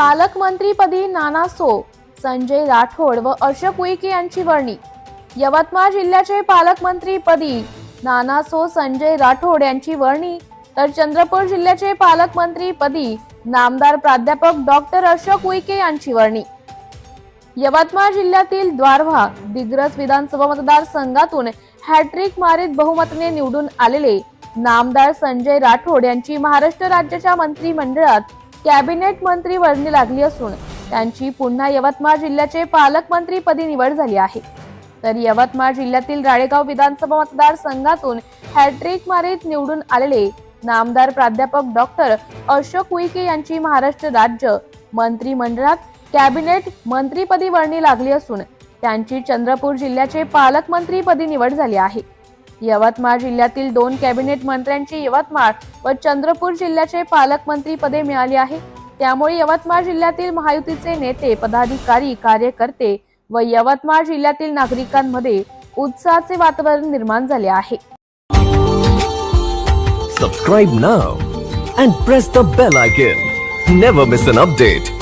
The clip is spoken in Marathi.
पालकमंत्रीपदी नाना सो संजय राठोड व अशोक उईके यांची वर्णी. यवतमाळ जिल्ह्याचे पालकमंत्रीपदी नाना सो संजय राठोड यांची वर्णी तर चंद्रपूर जिल्ह्याचे पालकमंत्रीपदी नामदार प्राध्यापक डॉक्टर अशोक उईके यांची वर्णी. यवतमाळ जिल्ह्यातील द्वारवा दिग्रस विधानसभा मतदारसंघातून हॅट्रिक मारीत बहुमताने निवडून आलेले नामदार संजय राठोड यांची महाराष्ट्र राज्याच्या मंत्रिमंडळात कॅबिनेट मंत्री वर्णी लागली असून त्यांची पुन्हा यवतमाळ जिल्ह्याचे पालकमंत्रीपदी निवड झाली आहे. तर यवतमाळ जिल्ह्यातील राळेगाव विधानसभा मतदारसंघातून हॅट्रिक मारीत निवडून आलेले नामदार प्राध्यापक डॉक्टर अशोक उईके यांची महाराष्ट्र राज्य मंत्रिमंडळात कॅबिनेट मंत्रीपदी वर्णी लागली असून त्यांची चंद्रपूर जिल्ह्याचे पालकमंत्रीपदी निवड झाली आहे. यवतमाळ जिल्ह्यातील दोन कॅबिनेट मंत्र्यांची यवतमाळ व चंद्रपूर जिल्ह्याचे पालकमंत्रीपदे मिळाली आहे. त्यामुळे यवतमाळ जिल्ह्यातील महायुतीचे नेते पदाधिकारी कार्यकर्ते व यवतमाळ जिल्ह्यातील नागरिकांमध्ये उत्साहाचे वातावरण निर्माण झाले आहे. Subscribe now and press the bell icon never miss an update